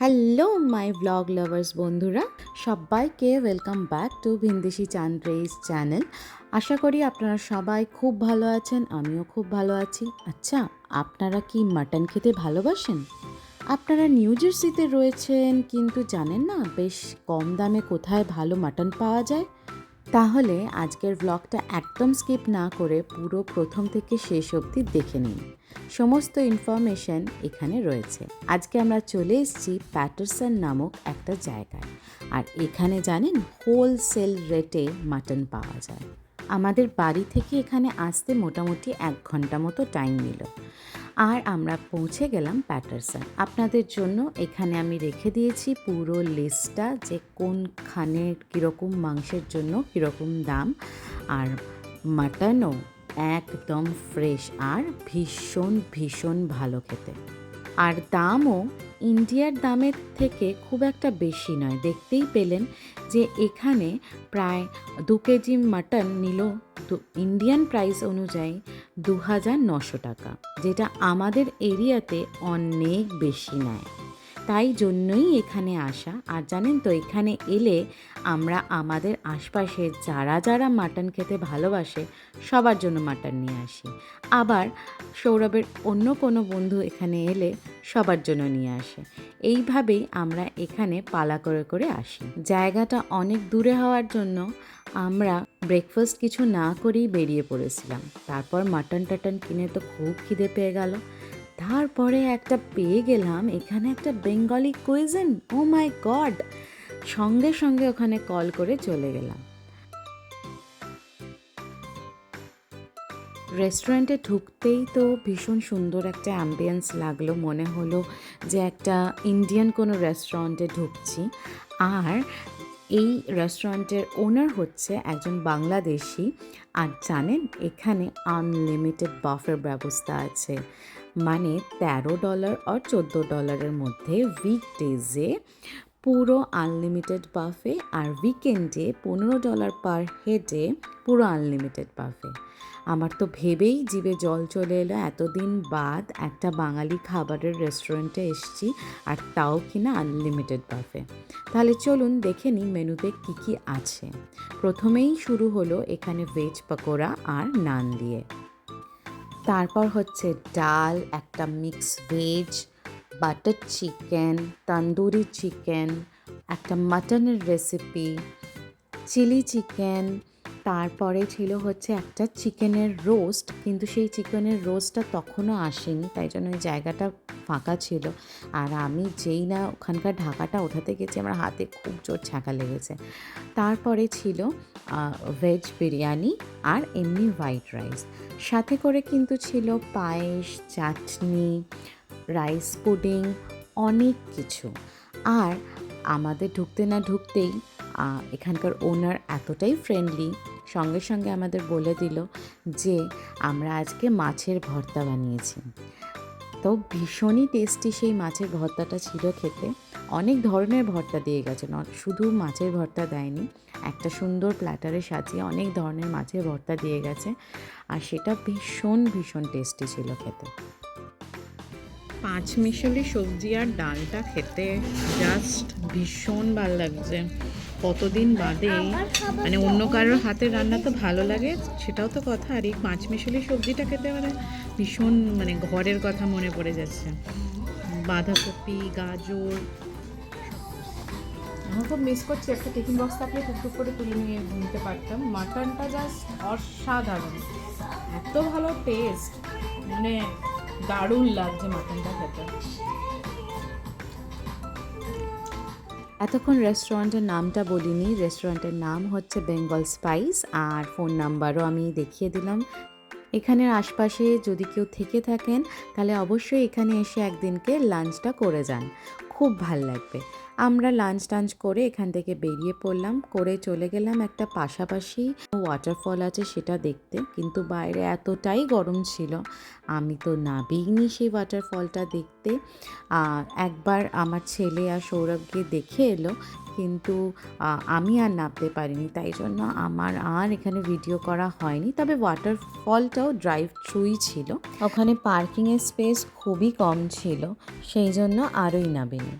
Hello my blog lovers বন্ধুরা। সবাইকে welcome back to ভিনদেশি চান্দ্রেইস চ্যানেল আশা করি আপনারা সবাই খুব ভালো আছেন, আমিও খুব ভালো আছি। আচ্ছা আপনারা কি মাটন খেতে ভালোবাসেন? আপনারা নিউ জার্সিতে রয়েছেন, কিন্তু জানেন না বেশ কম দামে কোথায় ভালো মাটন পাওয়া যায়? তাহলে আজকের ব্লগটা একদম স্কিপ না করে পুরো প্রথম থেকে শেষ অবধি দেখে নিন। সমস্ত ইনফরমেশন এখানে রয়েছে। আজকে আমরা চলে এসেছি প্যাটারসন নামক একটা জায়গায়। আর এখানে জানেন হোলসেল রেটে মাটন পাওয়া যায়। আমাদের বাড়ি থেকে এখানে আসতে মোটামুটি এক ঘণ্টা মতো টাইম নিল। আর আমরা পৌঁছে গেলাম প্যাটারসন। আপনাদের জন্য এখানে আমি রেখে দিয়েছি পুরো লিস্টটা যে কোনখানে কীরকম মাংসের জন্য কীরকম দাম। আর মাটনও একদম ফ্রেশ আর ভীষণ ভীষণ ভালো খেতে। আর দামও ইন্ডিয়ার দামের থেকে খুব একটা বেশি নয়। দেখতেই পেলেন যে এখানে প্রায় দু কেজি মাটন নিল ইন্ডিয়ান প্রাইস অনুযায়ী দু হাজার নশো টাকা, যেটা আমাদের এরিয়াতে অনেক বেশি নেয়। তাই জন্যই এখানে আসা। আর জানেন তো, এখানে এলে আমরা আমাদের আশপাশে যারা যারা মাটন খেতে ভালোবাসে, সবার জন্য মাটন নিয়ে আসি। আবার সৌরভের অন্য কোনো বন্ধু এখানে এলে সবার জন্য নিয়ে আসে। এইভাবেই আমরা এখানে পালা করে করে আসি। জায়গাটা অনেক দূরে হওয়ার জন্য আমরা ব্রেকফাস্ট কিছু না করেই বেরিয়ে পড়েছিলাম। তারপর মাটন টাটন কিনে তো খুব খিদে পেয়ে গেল। তারপরে একটা পেয়ে গেলাম, এখানে একটা বেঙ্গলি কুইজেন। ও মাই গড! সঙ্গে সঙ্গে ওখানে কল করে চলে গেলাম। রেস্টুরেন্টে ঢুকতেই তো ভীষণ সুন্দর একটা অ্যাম্বিয়েন্স লাগল, মনে হলো যে একটা ইন্ডিয়ান কোনো রেস্টুরেন্টে ঢুকছি। আর এই রেস্টুরেন্টের ওনার হচ্ছে একজন বাংলাদেশি। আর জানেন, এখানে আনলিমিটেড বাফের ব্যবস্থা আছে। মানে তেরো ডলার আর চোদ্দ ডলারের মধ্যে উইকডেজে পুরো আনলিমিটেড বাফে আর উইকেন্ডে পনেরো ডলার পার হেডে পুরো আনলিমিটেড বাফে আমার তো ভেবেই জিভে জল চলে এলো, এতদিন বাদ একটা বাঙালি খাবারের রেস্টুরেন্টে এসছি আর তাও কিনা আনলিমিটেড বাফে তাহলে চলুন দেখে নিই মেনুতে কী কী আছে। প্রথমেই শুরু হলো এখানে ভেজ পকোড়া আর নান দিয়ে। তারপর হচ্ছে ডাল, একটা mix veg butter chicken tandoori chicken একটা মাটনের রেসিপি চিলি চিকেন তারপরে ছিল হচ্ছে একটা চিকেনের রোস্ট, কিন্তু সেই চিকেনের রোস্টটা তখনও আসেনি, তাই জন্য ওই জায়গাটা ফাঁকা ছিল। আর আমি যেই না ওখানকার ঢাকাটা ওঠাতে গেছি, আমার হাতে খুব জোর ছ্যাঁকা লেগেছে। তারপরে ছিল ভেজ বিরিয়ানি আর এমনি হোয়াইট রাইস সাথে করে কিন্তু ছিল পায়েস, চাটনি রাইস পুডিং অনেক কিছু। আর আমাদের ঢুকতে না ঢুকতেই এখানকার ওনার এতটাই ফ্রেন্ডলি সঙ্গে সঙ্গে আমাদের বলে দিল যে আমরা আজকে মাছের ভর্তা বানিয়েছি। তো ভীষণই টেস্টি সেই মাছের ভর্তাটা ছিল খেতে। অনেক ধরনের ভর্তা দিয়ে গেছে শুধু মাছের ভর্তা দেয়নি, একটা সুন্দর প্ল্যাটারে সাজিয়ে অনেক ধরনের মাছের ভর্তা দিয়ে গেছে আর সেটা ভীষণ ভীষণ টেস্টি ছিল খেতে। পাঁচ মিশালি সবজি আর ডালটা খেতে জাস্ট ভীষণ ভালো লাগছে। কতদিন বাদে মানে অন্য কারোর হাতের রান্না তো ভালো লাগে সেটাও তো কথা। আর এই পাঁচ মিশালি সবজিটা খেতে মানে ভীষণ মানে ঘরের কথা মনে পড়ে যাচ্ছে। বাঁধাকপি গাজর আমার খুব মিস করছি একটা টিফিন বক্স থাকলে টুকটুক করে তুলে নিয়ে নিতে পারতাম। মাটনটা জাস্ট অসাধারণ। এত ভালো টেস্ট মানে দারুণ লাগছে মাটনটা খেতে। এতক্ষণ রেস্টুরেন্টের নামটা বলিনি। রেস্টুরেন্টের নাম হচ্ছে বেঙ্গল স্পাইস আর ফোন নাম্বারও আমি দেখিয়ে দিলাম। এখানের আশপাশে যদি কেউ থেকে থাকেন, তাহলে অবশ্যই এখানে এসে একদিনকে লাঞ্চটা করে যান। খুব ভালো লাগবে। আমরা লাঞ্চ টাঞ্চ করে এখান থেকে বেরিয়ে পড়লাম। করে চলে গেলাম একটা পাশাপাশি ওয়াটারফল আছে সেটা দেখতে। কিন্তু বাইরে এতটাই গরম ছিল। আমি তো নাবিইনি সেই ওয়াটারফলটা দেখতে। একবার আমার ছেলে আর সৌরভ গিয়ে দেখে এলো। কিন্তু আমি আর নামতে পারিনি। তাই জন্য আমার আর এখানে ভিডিও করা হয়নি। তবে ওয়াটারফলটাও ড্রাইভ থ্রুই ছিল। ওখানে পার্কিংয়ের স্পেস খুবই কম ছিল। সেই জন্য আরোই নাবিনি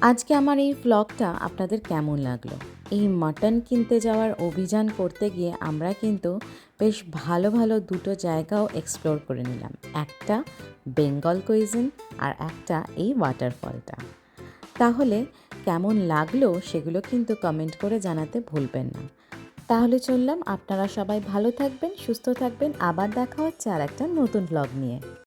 আজকে আমার এই ব্লগটা আপনাদের কেমন লাগল? এই মাটন কিনতে যাওয়ার অভিযান করতে গিয়ে আমরা কিন্তু বেশ ভালো ভালো দুটো জায়গাও এক্সপ্লোর করে নিলাম। একটা বেঙ্গল কুইজিন আর একটা এই ওয়াটারফলটা তাহলে কেমন লাগল সেগুলো কিন্তু কমেন্ট করে জানাতে ভুলবেন না। তাহলে চললাম, আপনারা সবাই ভালো থাকবেন, সুস্থ থাকবেন, আবার দেখা হচ্ছে আর একটা নতুন ব্লগ নিয়ে।